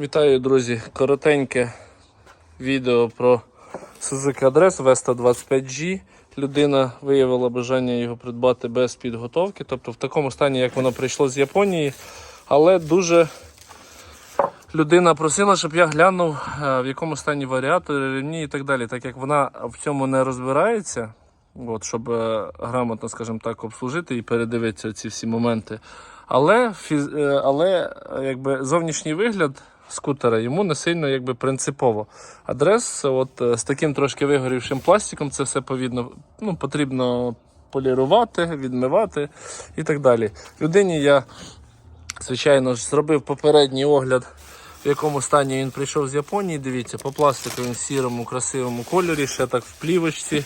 Вітаю, друзі! Коротеньке відео про Suzuki Address V125G. Людина виявила бажання його придбати без підготовки, тобто в такому стані, як воно прийшло з Японії. Але дуже людина просила, щоб я глянув, е, в якому стані варіатор, ремні і так далі. Так як вона в цьому не розбирається, от, щоб е, грамотно, скажімо так, обслужити і передивитися ці всі моменти. Але, е, але якби, зовнішній вигляд скутера йому не сильно якби, принципово. Адрес от, е, з таким трошки вигорівшим пластиком, це все повідно, ну, потрібно полірувати, відмивати і так далі. Людині я, звичайно ж, зробив попередній огляд, в якому стані він прийшов з Японії. Дивіться, по пластику він в сірому, красивому кольорі, ще так в плівочці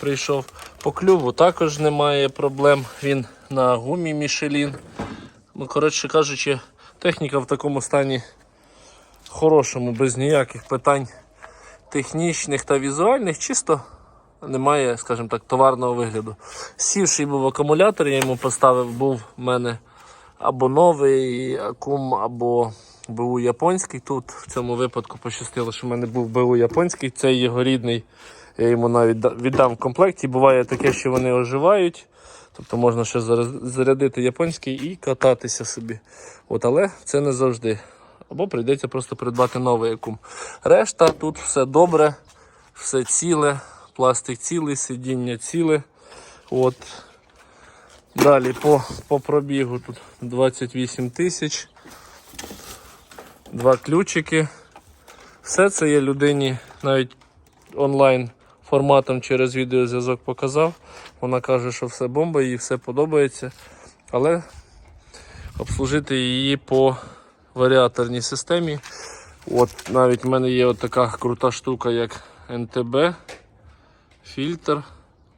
прийшов. По клюву також немає проблем. Він на гумі Мішелін. Ну, коротше кажучи, техніка в такому стані хорошому, без ніяких питань технічних та візуальних, чисто немає, скажімо так, товарного вигляду. Сівший був акумулятор, я йому поставив, був в мене або новий акум, або БУ японський. Тут в цьому випадку пощастило, що в мене був БУ японський, це його рідний. Я йому навіть віддам в комплекті. Буває таке, що вони оживають. Тобто можна ще зарядити японський і кататися собі. От, але це не завжди. Або прийдеться просто придбати новий акум. Решта тут все добре, все ціле, пластик цілий, сидіння ціле. От. Далі по, по пробігу тут 28 тисяч. Два ключики. Все це є людині навіть онлайн форматом через відеозв'язок показав. Вона каже, що все бомба, їй все подобається. Але обслужити її по варіаторній системі. От навіть в мене є от така крута штука, як НТБ фільтр,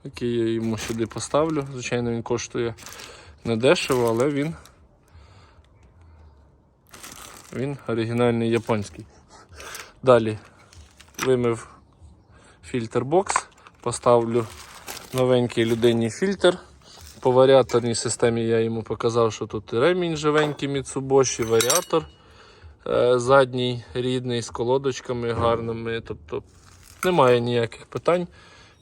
який я йому сюди поставлю. Звичайно, він коштує не дешево, але він, він оригінальний японський. Далі вимив фільтр бокс, поставлю новенький людині фільтр. По варіаторній системі я йому показав, що тут ремінь живенький Mitsubishi, варіатор е, задній рідний з колодочками гарними. Тобто немає ніяких питань,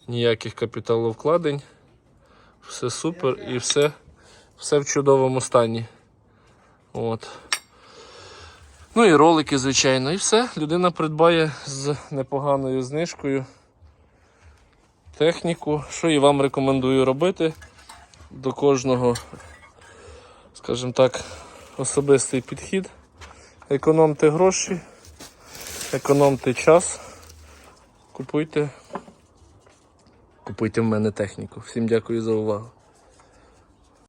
ніяких капіталовкладень. Все супер і все, все в чудовому стані. От. Ну і ролики, звичайно, і все. Людина придбає з непоганою знижкою техніку, що і вам рекомендую робити. До кожного, скажімо так, особистий підхід. Економте гроші, економте час. Купуйте. Купуйте в мене техніку. Всім дякую за увагу.